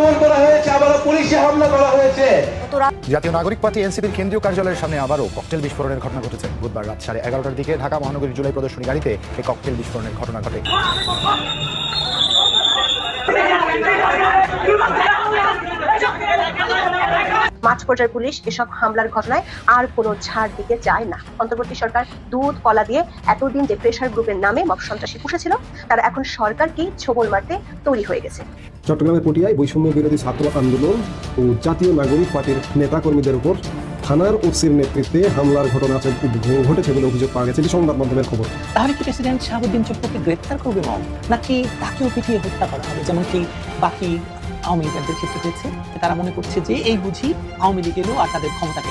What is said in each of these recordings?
আক্রমণ করা হয়েছে, আবারও পুলিশে হামলা করা হয়েছে। জাতীয় নাগরিক পার্টি এনসিপির কেন্দ্রীয় কার্যালয়ের সামনে আবারও ককটেল বিস্ফোরণের ঘটনা ঘটেছে। বুধবার রাত সাড়ে এগারোটার দিকে ঢাকা মহানগরীর জুলাই প্রদর্শনী গাড়িতে এই ককটেল বিস্ফোরণের ঘটনা ঘটে। মাঠ পর্যায়ের পুলিশ এসব হামলার ঘটনায় আর কোনো ছাড় দিতে চায় না। অন্তর্বর্তী সরকার দুধ কলা দিয়ে এতদিন যে প্রেশার গ্রুপের নামে মব সন্ত্রাসী পুষেছিল তারা এখন সরকারকেই ছবল মারতে তৈরি হয়ে গেছে। চট্টগ্রামের পটিয়ায় বৈষম্য বিরোধী ছাত্র আন্দোলন ও জাতীয় নাগরিক পার্টির নেতাকর্মীদের উপর থানার ওসির নেতৃত্বে হামলার ঘটনা ঘটেছে বলে অভিযোগ পাওয়া গেছে। সংবাদ মাধ্যমের খবর। তাহলে কি প্রেসিডেন্ট শাহাবুদ্দিন চুপ্পুকে গ্রেপ্তার করবে নাকি তাকেও পিটিয়ে হত্যা করা হবে যেমনটি বাকি আওয়ামী লীগের ক্ষেত্রে হয়েছে তারা মনে করছে যে এই বুঝি আওয়ামী লীগেরও আর তাদের ক্ষমতাকে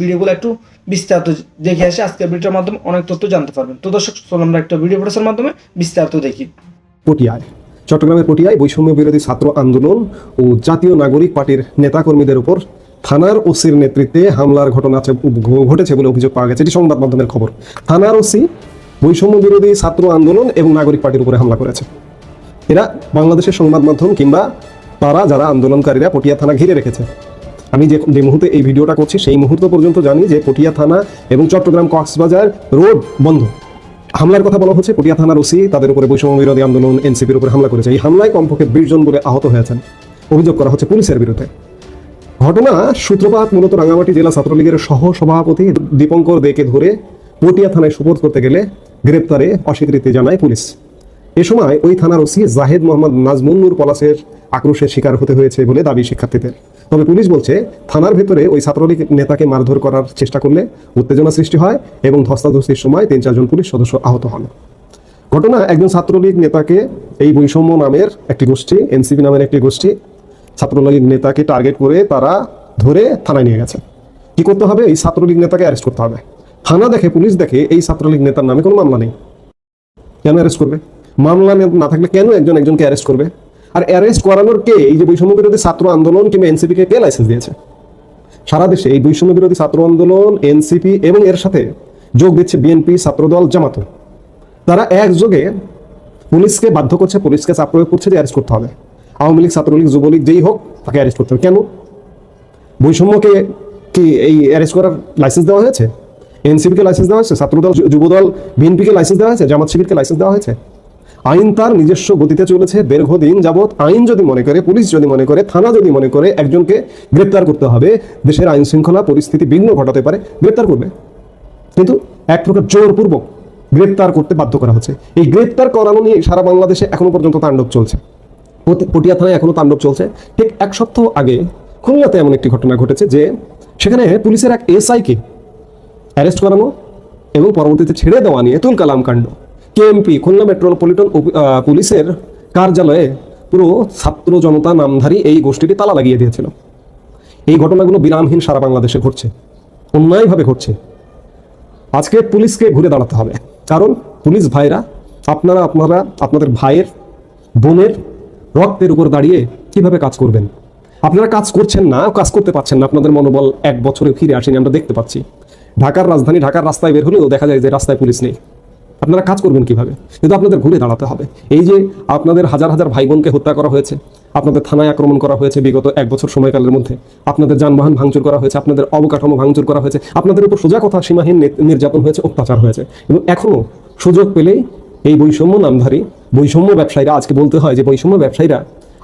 ভিডিওগুলো একটু বিস্তারিত দেখে আসে, আজকের ভিডিওর মাধ্যমে অনেক তথ্য জানতে পারবেন। তো দর্শক, চলুন আমরা একটা ভিডিও প্রচারের মাধ্যমে বিস্তারিত দেখি। পটিয়ায়, চট্টগ্রামের পটিয়ায় বৈষম্য বিরোধী ছাত্র আন্দোলন ও জাতীয় নাগরিক পার্টির নেতাকর্মীদের উপর থানার ওসির নেতৃত্বে হামলার ঘটনা ঘটেছে বলে অভিযোগ পাওয়া গেছে। এটি সংবাদ মাধ্যমের খবর। থানার ওসি বৈষম্য বিরোধী ছাত্র আন্দোলন এবং নাগরিক পার্টির উপরে হামলা করেছে। এরা বাংলাদেশের সংবাদ মাধ্যম কিংবা তারা যারা আন্দোলনকারীরা পটিয়া থানা ঘিরে রেখেছে। আমি যে যে মুহূর্তে এই ভিডিওটা করছি, সেই মুহূর্ত পর্যন্ত জানি যে পটিয়া থানা এবং চট্টগ্রাম কক্সবাজার রোড বন্ধ। হামলার কথা বলা হচ্ছে, পটিয়া থানার ওসি তাদের উপরে বৈষম্য বিরোধী আন্দোলন, এনসিপির উপরে হামলা করেছে। এই হামলায় কমপক্ষে বিশ জন বলে আহত হয়েছেন। অভিযোগ করা হচ্ছে পুলিশের বিরুদ্ধে। ঘটনা সূত্রপাত মূলত রাঙামাটি জেলা ছাত্রলীগের সহ সভাপতি দীপঙ্কর দেকে ধরে পটিয়া থানায় সুপোর্দ করতে গেলে গ্রেপ্তারে অস্বীকৃতি জানায় পুলিশ। এ সময় ওই থানার ওসি জাহেদ মোহাম্মদ নাজমুন্নুর পলাশের আক্রোশের শিকার হতে হয়েছে বলে দাবি শিক্ষার্থীদের। তবে পুলিশ বলছে, থানার ভেতরে ওই ছাত্রলীগ নেতাকে মারধর করার চেষ্টা করলে উত্তেজনা সৃষ্টি হয় এবং ধস্তাধস্তির সময় তিন, চারজন পুলিশ সদস্য আহত হন। ঘটনা, একজন ছাত্রলীগ নেতাকে এই বৈষম্য নামের একটি গোষ্ঠী, এনসিপি নামের একটি গোষ্ঠী, ছাত্রলীগ নেতাকে টার্গেট করে তারা ধরে থানায় নিয়ে গেছে। কি করতে হবে? এই ছাত্রলীগ নেতাকে অ্যারেস্ট করতে হবে। থানা দেখে, পুলিশ দেখে এই ছাত্রলীগ নেতার নামে কোনো মামলা নেই। কেন অ্যারেস্ট করবে? মামলা নে- থাকলে কেন একজন একজনকে অ্যারেস্ট করবে? আর অ্যারেস্ট করানোর কে? এই যে বৈষম্য বিরোধী ছাত্র আন্দোলন কিংবা এনসিপিকে কে লাইসেন্স দিয়েছে? সারা দেশে এই বৈষম্য বিরোধী ছাত্র আন্দোলন এনসিপি এবং এর সাথে যোগ দিচ্ছে বিএনপি ছাত্রদল জামাত তারা একযোগে পুলিশকে বাধ্য করছে পুলিশকে চাপ প্রয়োগ করছে যে অ্যারেস্ট করতে হবে। আওয়ামী লীগ, ছাত্রলীগ, যুবলীগ যেই হোক, তাকে অ্যারেস্ট করতে হবে। কেন? বৈষম্যকে কি এই অ্যারেস্ট করার লাইসেন্স দেওয়া হয়েছে? এনসিপিকে লাইসেন্স দেওয়া হয়েছে? ছাত্রদল, যুবদল বিএনপিকে লাইসেন্স দেওয়া হয়েছে? জামাত শিবিরকে লাইসেন্স দেওয়া হয়েছে? আইন তার নিজস্ব গতিতে চলেছে। দীর্ঘদিন যাবৎ আইন যদি মনে করে, পুলিশ যদি মনে করে, থানা যদি মনে করে, একজনকে গ্রেপ্তার করতে হবে। দেশের আইন শৃঙ্খলা পরিস্থিতি বিঘ্ন ঘটাতে পারে। গ্রেপ্তার করবে। কিন্তু এক প্রকার জোরপূর্বক গ্রেপ্তার করতে বাধ্য করা হচ্ছে। এই গ্রেপ্তার করানো নিয়ে সারা বাংলাদেশে এখনও পর্যন্ত তাণ্ডব চলছে। পটি- পটিয়া থানায় এখনও তাণ্ডব চলছে। ঠিক এক সপ্তাহ আগে খুলনাতে এমন একটি ঘটনা ঘটেছে যে, সেখানে পুলিশের এক এসআইকে অ্যারেস্ট করানো এবং পরবর্তীতে ছেড়ে দেওয়া নিয়ে তুল কালাম কাণ্ড কেএমপি খুলনা মেট্রোপলিটন পুলিশের কার্যালয়ে পুরো ছাত্র জনতা নামধারী এই গোষ্ঠীটি তালা লাগিয়ে দিয়েছিল। এই ঘটনাগুলো বিরামহীন সারা বাংলাদেশে ঘটছে, অন্যায়ভাবে ঘটছে। আজকে পুলিশকে ঘুরে দাঁড়াতে হবে, কারণ পুলিশ ভাইরা আপনারা আপনারা, আপনাদের ভাইয়ের, বোনের রক্তের উপর দাঁড়িয়ে কীভাবে কাজ করবেন? আপনারা কাজ করছেন না, কাজ করতে পারছেন না, আপনাদের মনোবল এক বছরে ফিরে আসেনি, আমরা দেখতে পাচ্ছি। ঢাকার রাজধানী, ঢাকার রাস্তায় বের হলেও দেখা যায় যে রাস্তায় পুলিশ নেই। আপনারা কাজ করবেন কীভাবে? কিন্তু আপনাদের ঘুরে দাঁড়াতে হবে। এই যে আপনাদের হাজার হাজার ভাই বোনকে হত্যা করা হয়েছে, আপনাদের থানায় আক্রমণ করা হয়েছে বিগত এক বছর সময়কালের মধ্যে, আপনাদের যানবাহন ভাঙচুর করা হয়েছে, আপনাদের অবকাঠামো ভাঙচুর করা হয়েছে, আপনাদের উপর সোজা কথা সীমাহীন নির্যাতন হয়েছে, অত্যাচার হয়েছে। এবং এখনও সুযোগ পেলেই এই বৈষম্য নামধারী, বৈষম্য ব্যবসায়ীরা, আজকে বলতে হয় যে বৈষম্য ব্যবসায়ীরা,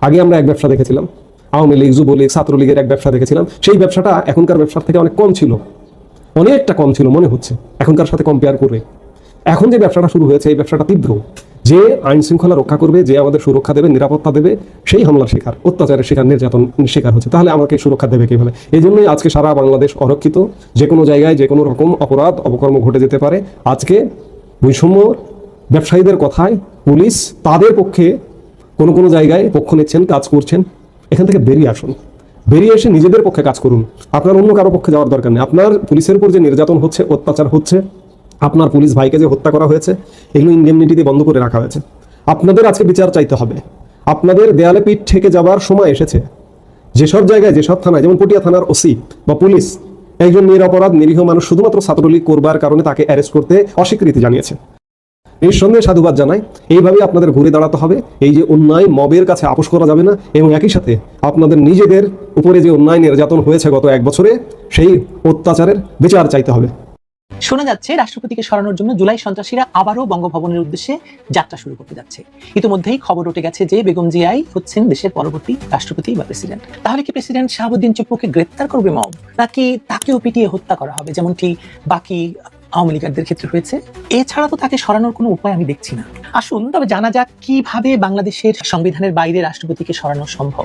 আগে আমরা এক ব্যবসা দেখেছিলাম, আওয়ামী লীগ, যুবলীগ, ছাত্রলীগের এক ব্যবসা দেখেছিলাম, সেই ব্যবসাটা এখনকার ব্যবসার থেকে অনেক কম ছিল। অনেকটা কম ছিল, মনে হচ্ছে, এখনকার সাথে কম্পেয়ার করে। এখন যে ব্যবসাটা শুরু হয়েছে, এই ব্যবসাটা তীব্র। যে আইন শৃঙ্খলা রক্ষা করবে, যে আমাদের সুরক্ষা দেবে, নিরাপত্তা দেবে, সেই হামলার শিকার, অত্যাচারের শিকার, নির্যাতন শিকার হচ্ছে। তাহলে আমাকে সুরক্ষা দেবে কীভাবে? এই জন্যই আজকে সারা বাংলাদেশ অরক্ষিত। যে কোনো জায়গায় যে কোনো রকম অপরাধ, অপকর্ম ঘটে যেতে পারে। আজকে বৈষম্য ব্যবসায়ীদের কথায় পুলিশ তাদের পক্ষে কোনো কোনো জায়গায় পক্ষ নিচ্ছেন, কাজ করছেন। এখান থেকে বেরিয়ে আসুন। বেরিয়ে এসে নিজেদের পক্ষে কাজ করুন। আপনার অন্য কারও পক্ষে যাওয়ার দরকার নেই। আপনার পুলিশের উপর যে নির্যাতন হচ্ছে, অত্যাচার হচ্ছে আপনার পুলিশ ভাইকে যে হত্যা করা হয়েছে, এগুলো ইন্ডেমনিটি দিয়ে বন্ধ করে রাখা হয়েছে। আপনাদের আজকে বিচার চাইতে হবে। আপনাদের দেয়ালে পিঠ থেকে যাবার সময় এসেছে। যেসব জায়গায়, যেসব থানায়, যেমন পটিয়া থানার ওসি বা পুলিশ, একজন নিরপরাধ নিরীহ মানুষ শুধুমাত্র ছাত্রলীগ করবার কারণে তাকে অ্যারেস্ট করতে অস্বীকৃতি জানিয়েছে। এই সঙ্গে সাধুবাদ জানাই এইভাবে আপনাদের ঘুরে দাঁড়াতে হবে। এই যে অন্যায় মবের কাছে আপোষ করা যাবে না, এবং একই সাথে আপনাদের নিজেদের উপরে যে অন্যায় নির্যাতন হয়েছে গত এক বছরে, সেই অত্যাচারের বিচার চাইতে হবে। শোনা যাচ্ছে রাষ্ট্রপতিকে সরানোর জন্য জুলাই সন্ত্রাসীরা আবারও বঙ্গভবনের উদ্দেশ্যে যাত্রা শুরু করতে যাচ্ছে। ইতিমধ্যেই খবর উঠে গেছে যে বেগম জিয়াই হচ্ছেন দেশের পরবর্তী রাষ্ট্রপতি বা প্রেসিডেন্ট। তাহলে কি প্রেসিডেন্ট শাহাবুদ্দিন চুপ্পুকে গ্রেপ্তার করবে মব, নাকি তাকেও পিটিয়ে হত্যা করা হবে, যেমনটি বাকি আওয়ামী লীগারদের ক্ষেত্রে হয়েছে? এছাড়া তো তাকে সরানোর কোনো উপায় আমি দেখছি না। আসুন, তবে জানা যাক কীভাবে বাংলাদেশের সংবিধানের বাইরে রাষ্ট্রপতিকে সরানো সম্ভব।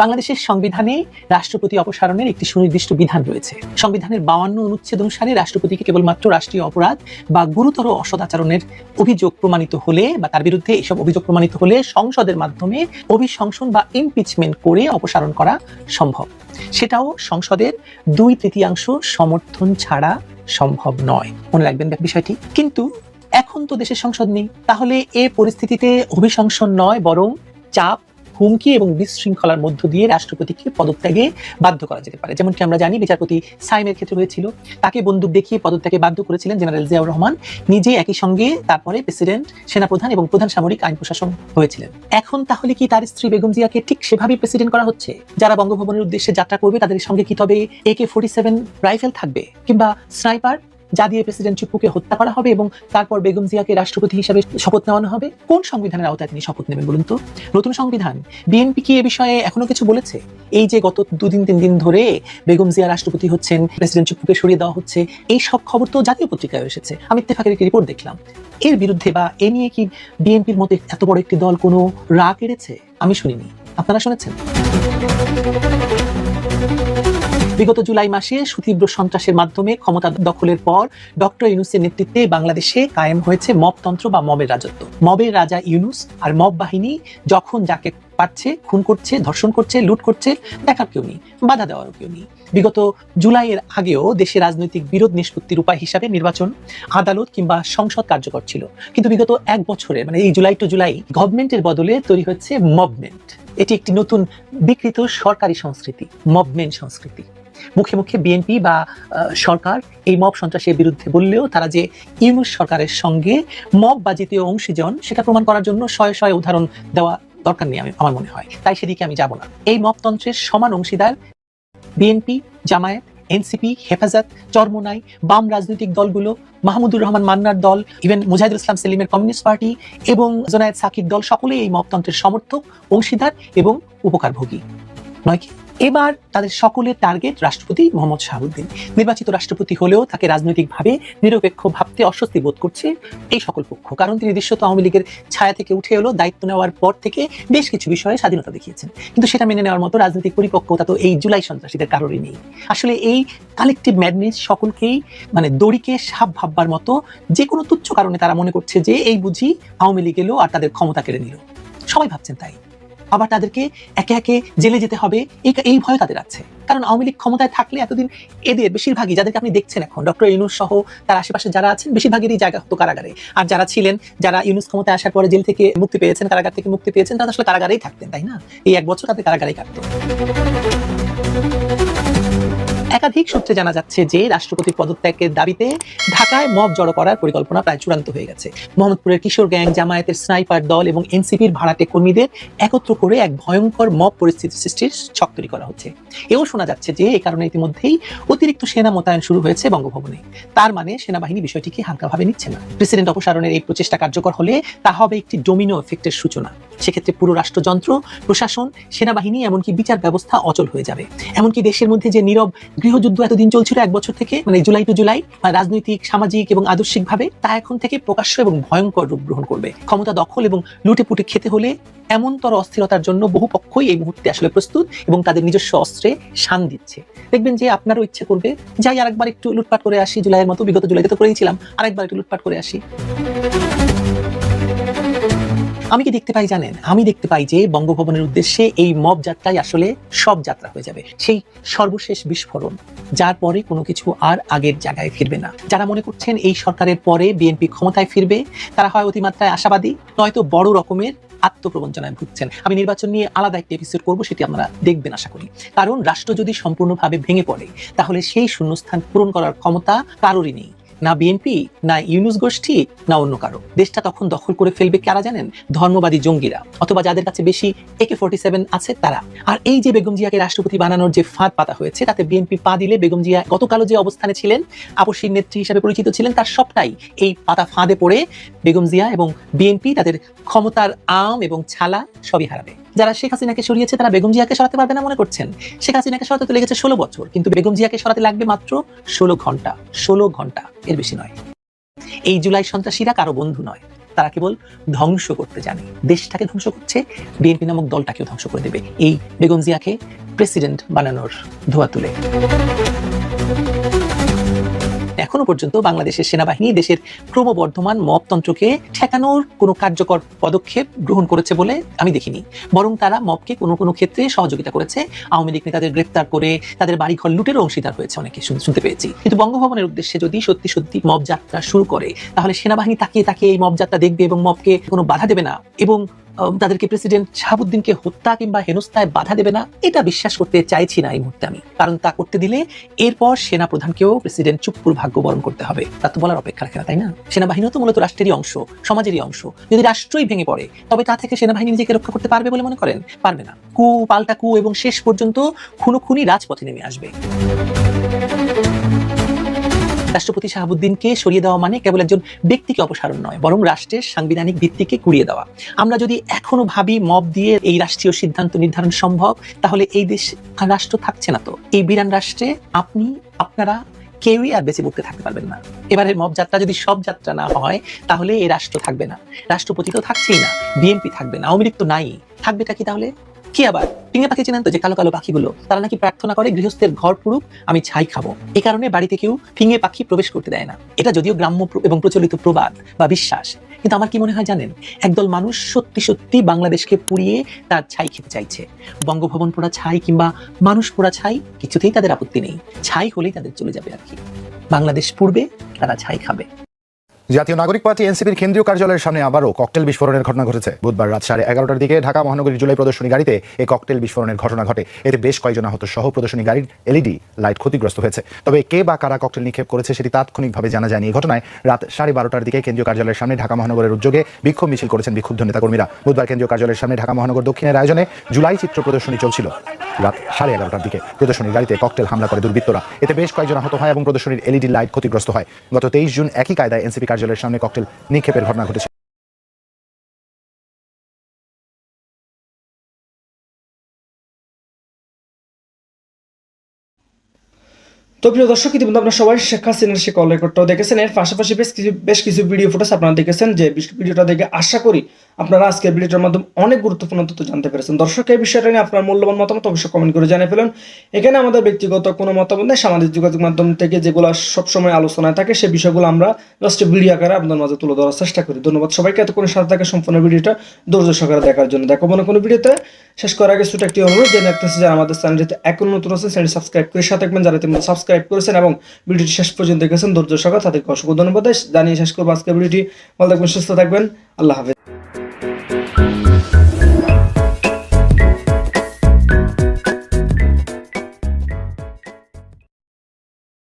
বাংলাদেশের সংবিধানে রাষ্ট্রপতি অপসারণের একটি সুনির্দিষ্ট বিধান রয়েছে। সংবিধানের বাউান্ন অনুচ্ছেদ অনুসারে রাষ্ট্রপতিকে কেবলমাত্র রাষ্ট্রীয় অপরাধ বা গুরুতর অসদাচরণের অভিযোগ প্রমাণিত হলে বা তার বিরুদ্ধে এসব অভিযোগ প্রমাণিত হলে সংসদের মাধ্যমে অভিশংসন বা ইমপিচমেন্ট করে অপসারণ করা সম্ভব। সেটাও সংসদের দুই তৃতীয়াংশ সমর্থন ছাড়া সম্ভব নয়। মনে রাখবেন বিষয়টি। কিন্তু এখন তো দেশের সংসদ নেই। তাহলে এ পরিস্থিতিতে অভিশংসন নয়, বরং চাপ হুমকি এবং বিশৃঙ্খলার মধ্য দিয়ে রাষ্ট্রপতিকে পদত্যাগে বাধ্য করা যেতে পারে। যেমনকি আমরা জানি, বিচারপতি সাইমের ক্ষেত্রে হয়েছিল। তাকে বন্দুক দেখিয়ে পদত্যাগে বাধ্য করেছিলেন জেনারেল জিয়াউর রহমান। নিজে একই সঙ্গে তারপরে প্রেসিডেন্ট, সেনাপ্রধান এবং প্রধান সামরিক আইন প্রশাসন হয়েছিলেন। এখন তাহলে কি তার স্ত্রী বেগম জিয়াকে ঠিক সেভাবেই প্রেসিডেন্ট করা হচ্ছে? যারা বঙ্গভবনের উদ্দেশ্যে যাত্রা করবে তাদের সঙ্গে কি তবে একে ফোর্টি সেভেন রাইফেল থাকবে? কিংবা স্নাইপার? যা দিয়ে প্রেসিডেন্ট চুপ্পুকে হত্যা করা হবে এবং তারপর বেগম জিয়াকে রাষ্ট্রপতি হিসাবে শপথ নেওয়ানো হবে। কোন সংবিধানের আওতায় তিনি শপথ নেবেন বলুন তো? নতুন সংবিধান, বিএনপি কি এ বিষয়ে এখনও কিছু বলেছে? এই যে গত দুদিন, তিন দিন ধরে বেগম জিয়া রাষ্ট্রপতি হচ্ছেন, প্রেসিডেন্ট চুপ্পুকে সরিয়ে দেওয়া হচ্ছে, এই সব খবর তো জাতীয় পত্রিকায় এসেছে। আমি ইত্তেফাকের একটি রিপোর্ট দেখলাম। এর বিরুদ্ধে বা এ নিয়ে কি বিএনপির মতো এত বড় একটি দল কোনো রাগ এড়েছে? আমি শুনিনি। আপনারা শুনেছেন? বিগত জুলাই মাসে সুতীব্র সন্ত্রাসের মাধ্যমে ক্ষমতা দখলের পর ডক্টর ইউনুসের নেতৃত্বে বাংলাদেশে কায়েম হয়েছে মবতন্ত্র বা মবের রাজত্ব। মবের রাজা ইউনুস আর মব বাহিনী যখন যাকে পাচ্ছে, খুন করছে, ধর্ষণ করছে, লুট করছে, দেখার কেউ নেই, বাধা দেওয়ারও কেউ নেই। বিগত জুলাইয়ের আগেও দেশে রাজনৈতিক বিরোধ নিষ্পত্তির উপায় হিসাবে নির্বাচন আদালত কিংবা সংসদ কার্যকর ছিল। কিন্তু বিগত এক বছরে মানে এই জুলাই টু জুলাই গভর্নমেন্টের বদলে তৈরি হচ্ছে মবমেন্ট এটি একটি নতুন বিকৃত সরকারি সংস্কৃতি মবমেন্ট সংস্কৃতি। মুখে মুখে বিএনপি বা সরকার এই মব সন্ত্রাসের বিরুদ্ধে বললেও তারা যে ইউনুস সরকারের সঙ্গে মব বা জাতীয় অংশীজন, সেটা প্রমাণ করার জন্য শয়ে শয়ে উদাহরণ দেওয়া দরকার নেই আমি, আমার মনে হয়। তাই সেদিকে আমি যাব না। এই মবতন্ত্রের সমান অংশীদার বিএনপি জামায়াত এনসিপি হেফাজত, চরমোনাই, বাম রাজনৈতিক দলগুলো, মাহমুদুর রহমান মান্নার দল, ইভেন মুজাহিদুল ইসলাম সেলিমের কমিউনিস্ট পার্টি এবং জোনায়েদ সাকিব দল, সকলেই এই মবতন্ত্রের সমর্থক, অংশীদার এবং উপকারভোগী। নয় কি? এবার তাদের সকলের টার্গেট রাষ্ট্রপতি মোহাম্মদ শাহাবুদ্দিন। নির্বাচিত রাষ্ট্রপতি হলেও তাকে রাজনৈতিকভাবে নিরপেক্ষ ভাবতে অস্বস্তি বোধ করছে এই সকল পক্ষ। কারণ তিনি দৃশ্যত আওয়ামী লীগের ছায়া থেকে উঠে এলো, দায়িত্ব নেওয়ার পর থেকে বেশ কিছু বিষয়ে স্বাধীনতা দেখিয়েছেন। কিন্তু সেটা মেনে নেওয়ার মতো রাজনৈতিক পরিপক্কতা তো এই জুলাই সন্ত্রাসীদের কারোরই নেই। আসলে এই কালেকটিভ ম্যাডনেস সকলকেই মানে দড়িকে সাপ ভাববার মতো যে কোনো তুচ্ছ কারণে তারা মনে করছে যে এই বুঝি আওয়ামী লীগ এলো আর তাদের ক্ষমতা কেড়ে নিল। সবাই ভাবছেন তাই। আবার তাদেরকে একে একে জেলে যেতে হবে, এই এই ভয় তাদের আছে? কারণ আওয়ামী লীগ ক্ষমতায় থাকলে এতদিন এদের বেশিরভাগই, যাদেরকে আপনি দেখছেন এখন, ডক্টর ইউনুস সহ তার আশেপাশে যারা আছেন, বেশিরভাগেরই জায়গা হতো কারাগারে। আর যারা ছিলেন, যারা ইউনুস ক্ষমতায় আসার পরে জেল থেকে মুক্তি পেয়েছেন, কারাগার থেকে মুক্তি পেয়েছেন, তারা আসলে কারাগারেই থাকতেন, তাই না? এই এক বছর তাদের কারাগারেই কাটতো। একাধিক সূত্রে জানা যাচ্ছে যে রাষ্ট্রপতির পদত্যাগের দাবিতে ঢাকায় মব জড়ো করার পরিকল্পনা প্রায় চূড়ান্ত হয়ে গেছে। মোহাম্মদপুরের কিশোর গ্যাং, জামায়াতের স্নাইপার দল এবং এনসিপির ভাড়াটে কর্মীদের একত্র করে এক ভয়ঙ্কর মব পরিস্থিতি সৃষ্টির ছক তৈরি করা হচ্ছে। এও শোনা যাচ্ছে যে এই কারণে ইতিমধ্যেই অতিরিক্ত সেনা মোতায়েন শুরু হয়েছে বঙ্গভবনে। তার মানে সেনাবাহিনী বিষয়টিকে হালকাভাবে নিচ্ছে না। প্রেসিডেন্ট অপসারণের এই প্রচেষ্টা কার্যকর হলে তা হবে একটি ডোমিনো এফেক্টের সূচনা। সেক্ষেত্রে পুরো রাষ্ট্রযন্ত্র, প্রশাসন, সেনাবাহিনী, এমনকি বিচার ব্যবস্থা অচল হয়ে যাবে। এমনকি দেশের মধ্যে যে নীরব গৃহযুদ্ধ এতদিন চলছিল, এক বছর থেকে মানে জুলাই টু জুলাই রাজনৈতিক, সামাজিক এবং আদর্শিকভাবে তা এখন থেকে প্রকাশ্য এবং ভয়ঙ্কর রূপ গ্রহণ করবে। ক্ষমতা দখল এবং লুটে পুটে খেতে হলে এমনতর অস্থিরতার জন্য বহু পক্ষই এই মুহূর্তে আসলে প্রস্তুত এবং তাদের নিজস্ব অস্ত্রে শান দিচ্ছে। দেখবেন যে আপনারও ইচ্ছে করবে, যাই আরেকবার একটু লুটপাট করে আসি, জুলাইয়ের মতো, বিগত জুলাইতে তো করেইছিলাম, আরেকবার একটু লুটপাট করে আসি। আমি কি দেখতে পাই জানেন? আমি দেখতে পাই যে বঙ্গভবনের উদ্দেশ্যে এই মব যাত্রাই আসলে সব যাত্রা হয়ে যাবে। সেই সর্বশেষ বিস্ফোরণ, যার পরে কোনো কিছু আর আগের জায়গায় ফিরবে না। যারা মনে করছেন এই সরকারের পরে বিএনপি ক্ষমতায় ফিরবে, তারা হয় অতিমাত্রায় আশাবাদী, নয়তো বড় রকমের আত্মপ্রবঞ্চনায় ভুগছেন। আমি নির্বাচন নিয়ে আলাদা একটা এপিসোড করব, সেটি আপনারা দেখবেন আশা করি। কারণ রাষ্ট্র যদি সম্পূর্ণভাবে ভেঙে পড়ে, তাহলে সেই শূন্যস্থান পূরণ করার ক্ষমতা কারোরই নেই। না বিএনপি না ইউনুস গোষ্ঠী, না অন্য কারও। দেশটা তখন দখল করে ফেলবে কারা জানেন? ধর্মবাদী জঙ্গিরা। অথবা যাদের কাছে বেশি একে ফোর্টি সেভেন আছে তারা। আর এই যে বেগম জিয়াকে রাষ্ট্রপতি বানানোর যে ফাঁদ পাতা হয়েছে, তাতে বিএনপি পা দিলে বেগম জিয়া গতকালও যে অবস্থানে ছিলেন, আপসীর নেত্রী হিসেবে পরিচিত ছিলেন, তার সবটাই এই পাতা ফাঁদে পড়ে বেগম জিয়া এবং বিএনপি তাদের ক্ষমতার আম এবং ছালা সবই হারাবে। যারা শেখ হাসিনাকে সরিয়েছে, তারা বেগম জিয়াকে সরাতে পারবে না মনে করছেন? শেখ হাসিনাকে সরাতে তো লেগেছে ষোলো বছর, কিন্তু বেগম জিয়াকে সরাতে লাগবে মাত্র ষোলো ঘণ্টা ষোলো ঘণ্টা, এর বেশি নয়। এই জুলাই সন্ত্রাসীরা কারও বন্ধু নয়, তারা কেবল ধ্বংস করতে জানে। দেশটাকে ধ্বংস করছে, বিএনপি নামক দলটাকেও ধ্বংস করে দেবে। এই বেগম জিয়াকে প্রেসিডেন্ট বানানোর ধোয়া তুলে। এখনও পর্যন্ত বাংলাদেশের সেনাবাহিনী দেশের ক্রমবর্ধমান মবতন্ত্রকে ঠেকানোর কোনো কার্যকর পদক্ষেপ গ্রহণ করেছে বলে আমি দেখিনি। বরং তারা মবকে কোনো কোনো ক্ষেত্রে সহযোগিতা করেছে। আওয়ামী লীগ নেতাদের গ্রেপ্তার করে তাদের বাড়িঘর লুটের অংশীদার হয়েছে অনেকে, শুন- শুনতে পেয়েছি। কিন্তু বঙ্গভবনের উদ্দেশ্যে যদি সত্যি সত্যি মব যাত্রা শুরু করে, তাহলে সেনাবাহিনী তাকিয়ে তাকিয়ে এই মব যাত্রা দেখবে এবং মবকে কোনো বাধা দেবে না। এবং তাদেরকে প্রেসিডেন্ট শাহাবুদ্দিনকে হত্যা কিংবা হেনস্থায় বাধা দেবে না, এটা বিশ্বাস করতে চাইছি না এই মুহূর্তে আমি। কারণ তা করতে দিলে এরপর সেনা প্রধানকেও প্রেসিডেন্ট চুপ্পুর ভাগ্য বরণ করতে হবে। তা তো বলার অপেক্ষা রাখে না, তাই না? সেনাবাহিনীও তো মূলত রাষ্ট্রেরই অংশ, সমাজেরই অংশ। যদি রাষ্ট্রই ভেঙে পড়ে, তবে তা থেকে সেনাবাহিনী নিজেকে রক্ষা করতে পারবে বলে মনে করেন? পারবে না। কু, পাল্টা কু এবং শেষ পর্যন্ত খুনো খুনি রাজপথে নেমে আসবে। রাষ্ট্রপতি শাহাবুদ্দিনকে সরিয়ে দেওয়া মানে কেবল একজন ব্যক্তিকে অপসারণ নয়, বরং রাষ্ট্রের সাংবিধানিক ভিত্তিকে কুড়িয়ে দেওয়া। আমরা যদি এখনও ভাবি মব দিয়ে এই রাষ্ট্রীয় সিদ্ধান্ত নির্ধারণ সম্ভব, তাহলে এই দেশ রাষ্ট্র থাকছে না তো। এই বিরান রাষ্ট্রে আপনি, আপনারা কেউই আর বেঁচে উঠতে থাকতে পারবেন না। এবারের মব যাত্রা যদি সব যাত্রা না হয়, তাহলে এই রাষ্ট্র থাকবে না। রাষ্ট্রপতি তো থাকছেই না, বিএনপি থাকবে না, আওয়ামী তো নাই। থাকবেটা কি তাহলে? কি আবার? পিঙে পাখি চেনেন তো যে কালো কালো পাখিগুলো? তারা নাকি প্রার্থনা করে গৃহস্থের ঘর পুরুক, আমি ছাই খাব। এই কারণে বাড়িতে কেউ ফিঙে পাখি প্রবেশ করতে দেয় না। এটা যদিও গ্রাম্য এবং প্রচলিত প্রবাদ বা বিশ্বাস। কিন্তু আমার কি মনে হয় জানেন? একদল মানুষ সত্যি সত্যি বাংলাদেশকে পুড়িয়ে তার ছাই খেতে চাইছে। বঙ্গভবন পোড়া ছাই কিংবা মানুষ পোড়া ছাই, কিছুতেই তাদের আপত্তি নেই। ছাই হলেই তাদের চলে যাবে আর কি। বাংলাদেশ পূর্বে তারা ছাই খাবে। জাতীয় নাগরিক পার্টি এনসিপির কেন্দ্রীয় কার্যালয়ের সামনে আবারও ককটেল বিস্ফোরণের ঘটনা ঘটেছে। বুধবার রাত সাড়ে এগারোটার দিকে ঢাকা মহানগরীর জুলাই প্রদর্শনী গাড়িতে এই ককটেল বিস্ফোরণের ঘটনা ঘটে। এতে বেশ কয়েকজন আহত সহ প্রদর্শনী গাড়ির এলইডি লাইট ক্ষতিগ্রস্ত হয়েছে। তবে কে বা কারা ককটেল নিক্ষেপ করেছে সেটি তাৎক্ষণিকভাবে জানা যায়নি। এই ঘটনায় রাত সাড়ে বারোটার দিকে কেন্দ্রীয় কার্যালয়ের সামনে ঢাকা মহানগরের উদ্যোগে বিক্ষোভ মিছিল করেছেন বিক্ষুব্ধ নেতাকর্মীরা। বুধবার কেন্দ্রীয় কার্যালয়ের সামনে ঢাকা মহানগর দক্ষিণের আয়োজনে জুলাই চিত্র প্রদর্শনী চলছিল। রাত সাড়ে এগারোটার দিকে প্রদর্শনীর গাড়িতে ককটেল হামলা করে দুর্বৃত্তরা। এতে বেশ কয়েকজন আহত হয় এবং প্রদর্শনীর এলইডি লাইট ক্ষতিগ্রস্ত হয়। গত তেইশ জুন একই কায়দায় এনসিপি কার্যালয়ের সামনে ককটেল নিক্ষেপের ঘটনা ঘটেছে। তো প্রিয় দর্শক, ইতিমধ্যে আপনারা সবাই শেখ হাসিনার সে কল রেকর্ডটাও দেখেছেন। এর পাশাপাশি বেশ কিছু বেশ কিছু ভিডিও ফুটেজ আপনারা দেখেছেন যে ভিডিওটা দেখে আশা করি আপনারা আজকের ভিডিওটার মাধ্যমে অনেক গুরুত্বপূর্ণ তথ্য জানতে পেরেছেন। দর্শক, এই বিষয়টা নিয়ে আপনার মূল্যবান মতামত অবশ্যই কমেন্ট করে জানিয়ে ফেলুন। এখানে আমাদের ব্যক্তিগত কোনো মতামত নেই। সামাজিক যোগাযোগ মাধ্যম থেকে যেগুলো সবসময় আলোচনায় থাকে সেই বিষয়গুলো আমরা জাস্ট ভিডিও আকারে আপনাদের মাঝে তুলে ধরার চেষ্টা করি। ধন্যবাদ সবাইকে এতক্ষণ সাথে থাকে সম্পূর্ণ ভিডিওটা ধৈর্য সহকারে দেখার জন্য। দেখো, মনে কোনো ভিডিওতে শেষ করার আগে ছোট একটি অনুরোধ, যে দেখতেছে যারা আমাদের চ্যানেলটিতে এখন নতুন আছে চ্যানেল সাবস্ক্রাইব করে সাথে থাকবেন। যারা ইতিমধ্যে সাবস্ক্রাইব করেছেন এবং ভিডিওটি শেষ পর্যন্ত দেখেছেন। ধৈর্য সহকারে তাদেরকে অসংখ্য ধন্যবাদ। জানিয়ে শেষ করব আজকে ভিডিওটি। ভালো থাকবেন, সুস্থ থাকবেন। আল্লাহ হাফেজ।